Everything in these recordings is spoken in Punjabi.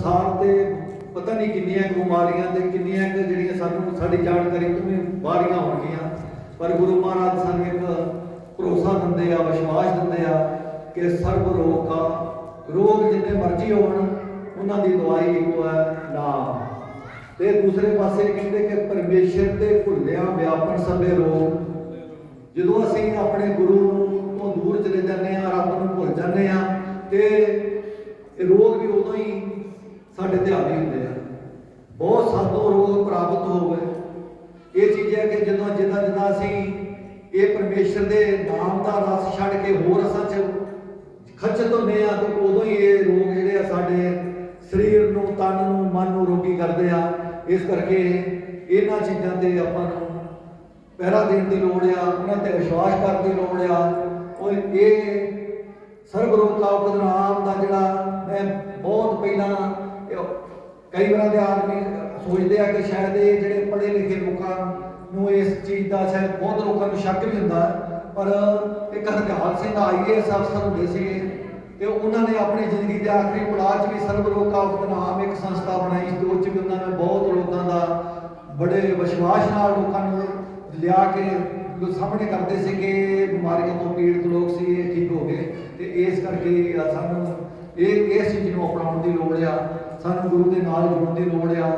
ਸੰਸਾਰ ਤੇ ਪਤਾ ਨਹੀਂ ਕਿੰਨੀਆਂ ਕੁ ਬਿਮਾਰੀਆਂ ਤੇ ਕਿੰਨੀਆਂ ਕੁ ਜਿਹੜੀਆਂ ਸਾਨੂੰ ਸਾਡੀ ਜਾਣਕਾਰੀ ਤੋਂ ਵੀ ਬਾਹਰੀਆਂ ਹੋਣਗੀਆਂ। ਪਰ ਗੁਰੂ ਮਹਾਰਾਜ ਸਾਨੂੰ ਇੱਕ ਭਰੋਸਾ ਦਿੰਦੇ ਆ, ਵਿਸ਼ਵਾਸ ਦਿੰਦੇ ਆ ਕਿ ਸਰਬ ਰੋਗ ਦਾ ਰੋਗ ਜਿੰਨੇ ਮਰਜ਼ੀ ਹੋਣ, ਉਹਨਾਂ ਦੀ ਦਵਾਈ ਇੱਕੋ ਹੈ, ਨਾਮ। ਤੇ ਦੂਸਰੇ ਪਾਸੇ ਕਹਿੰਦੇ ਕਿ ਪਰਮੇਸ਼ਰ ਤੇ ਭੁੱਲਿਆ ਵਿਆਪਨ ਸਭੇ ਰੋਗ। ਜਦੋਂ ਅਸੀਂ ਆਪਣੇ ਗੁਰੂ ਨੂੰ ਤੋਂ ਦੂਰ ਚਲੇ ਜਾਂਦੇ ਆ ਰੱਬ ਨੂੰ ਭੁੱਲ ਜਾਂਦੇ ਆ ਤੇ ਇਹ ਰੋਗ ਵੀ ਉਦੋਂ ਹੀ ਸਾਡੇ ਤੇ ਹਾਵੀ ਹੁੰਦੇ ਆ। ਬਹੁਤ ਸਾਧੋ ਰੋਗ ਪ੍ਰਾਪਤ ਹੋਵੇ ਇਹ ਚੀਜ਼ ਹੈ ਕਿ ਜਦੋਂ ਜਿੱਦਾਂ ਜਿੱਦਾਂ ਅਸੀਂ ਇਹ ਪਰਮੇਸ਼ਰ ਦੇ ਨਾਮ ਦਾ ਰਸ ਛੱਡ ਕੇ ਹੋਰ ਰਸਾਂ 'ਚ ਖੱਚਤ ਹੁੰਦੇ ਆ, ਤੇ ਉਦੋਂ ਹੀ ਇਹ ਰੋਗ ਜਿਹੜੇ ਆ ਸਾਡੇ ਸਰੀਰ ਨੂੰ, ਤਨ ਨੂੰ, ਮਨ ਨੂੰ ਰੋਗੀ ਕਰਦੇ ਆ। ਇਸ ਕਰਕੇ ਇਹਨਾਂ ਚੀਜ਼ਾਂ ਤੇ ਆਪਾਂ ਨੂੰ ਪਹਿਰਾ ਦੇਣ ਦੀ ਲੋੜ ਆ, ਉਹਨਾਂ ਤੇ ਵਿਸ਼ਵਾਸ ਕਰਨ ਦੀ ਲੋੜ ਆ। ਉਹ ਇਹ ਸਰਬ ਰੋਗ ਲਾਉ ਨਾਮ ਦਾ ਜਿਹੜਾ ਮੈਂ ਬਹੁਤ ਪਹਿਲਾਂ ਕਈ ਵਾਰ ਦੇ ਆਦਮੀ ਸੋਚਦੇ ਆ ਕਿ ਸ਼ਾਇਦ ਇਹ ਜਿਹੜੇ ਪੜ੍ਹੇ ਲਿਖੇ ਲੋਕਾਂ ਨੂੰ ਇਸ ਚੀਜ਼ ਦਾ ਸ਼ਾਇਦ ਬਹੁਤ ਲੋਕਾਂ ਨੂੰ ਸ਼ੱਕ ਵੀ ਹੁੰਦਾ ਪਰ ਇੱਕ ਹਰਦਿਆਲ ਸਿੰਘ ਆਈਏਐਸ ਅਫਸਰ ਹੁੰਦੇ ਸੀਗੇ ਤੇ ਉਹਨਾਂ ਨੇ ਆਪਣੀ ਜ਼ਿੰਦਗੀ ਦੇ ਆਖਰੀ ਪੜਾਅ 'ਚ ਵੀ ਸਰਬ ਰੋਗ ਕਾਉ ਇੱਕ ਸੰਸਥਾ ਬਣਾਈ। ਤੇ ਉਹ 'ਚ ਵੀ ਉਹਨਾਂ ਨੇ ਬਹੁਤ ਲੋਕਾਂ ਦਾ ਬੜੇ ਵਿਸ਼ਵਾਸ ਨਾਲ ਲੋਕਾਂ ਨੂੰ ਲਿਆ ਕੇ ਸਾਹਮਣੇ ਕਰਦੇ ਸੀ ਕਿ ਬਿਮਾਰੀਆਂ ਤੋਂ ਪੀੜਤ ਲੋਕ ਸੀ, ਇਹ ਠੀਕ ਹੋ ਗਏ। ਤੇ ਇਸ ਕਰਕੇ ਸਾਨੂੰ ਇਹ ਇਸ ਚੀਜ਼ ਨੂੰ ਅਪਣਾਉਣ ਦੀ ਲੋੜ ਆ। ਸਾਨੂੰ ਗੁਰੂ ਦੇ ਨਾਲ ਜੁੜਨ ਦੀ ਲੋੜ ਆ,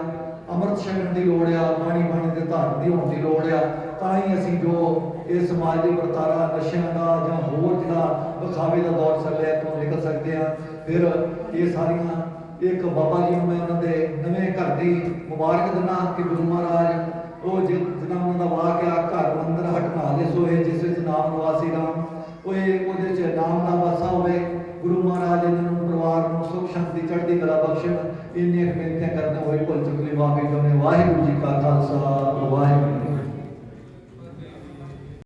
ਅੰਮ੍ਰਿਤ ਛਕਣ ਦੀ ਲੋੜ ਆ, ਬਾਣੀ ਬਾਣੀ ਦੇ ਧਾਰਨ ਦੀ ਹੋਣ ਦੀ ਲੋੜ ਆ, ਤਾਂ ਹੀ ਅਸੀਂ ਜੋ ਇਹ ਸਮਾਜ ਦੇ ਵਰਤਾਰਾ ਨਸ਼ਿਆਂ ਦਾ ਜਾਂ ਹੋਰ ਜਿਹੜਾ ਵਿਖਾਵੇ ਦਾ ਦੌਰ ਚੱਲਿਆ ਤੋਂ ਨਿਕਲ ਸਕਦੇ ਆ। ਫਿਰ ਇਹ ਸਾਰੀਆਂ ਇੱਕ ਬਾਬਾ ਜੀ ਨੂੰ ਮੈਂ ਉਹਨਾਂ ਦੇ ਨਵੇਂ ਘਰ ਦੀ ਮੁਬਾਰਕ ਦਿੰਦਾ ਕਿ ਗੁਰੂ ਮਹਾਰਾਜ, ਉਹ ਜਿ- ਜਿਹਨਾਂ ਉਹਨਾਂ ਦਾ ਵਾਕਿਆ ਘਰ ਮੰਦਰ ਹਟਨਾ ਦੇ ਸੋਏ ਜਿਸ ਵਿੱਚ ਨਾਮ ਨਿਵਾਸੀ ਰਾਮ, ਉਹ ਇਹ ਉਹਦੇ ਚ ਨਾਮ ਦਾ ਵਾਸਾ ਹੋਵੇ ਗੁਰੂ ਮਹਾਰਾਜ ਇਹਨਾਂ ਨੂੰ ਪਰਿਵਾਰ ਨੂੰ ਸੁਖ ਸ਼ਾਂਤੀ ਚੜ੍ਹਦੀ ਕਲਾ ਬਖਸ਼ਣ। ਇੰਨੀਆਂ ਕੁ ਬੇਨਤੀਆਂ ਕਰਦੇ ਹੋਏ ਭੁੱਲ ਚੁੱਕਲੇ ਵਾਪੀ ਜੋ ਵਾਹਿਗੁਰੂ ਜੀ ਕਾ ਖਾਲਸਾ, ਵਾਹਿਗੁਰੂ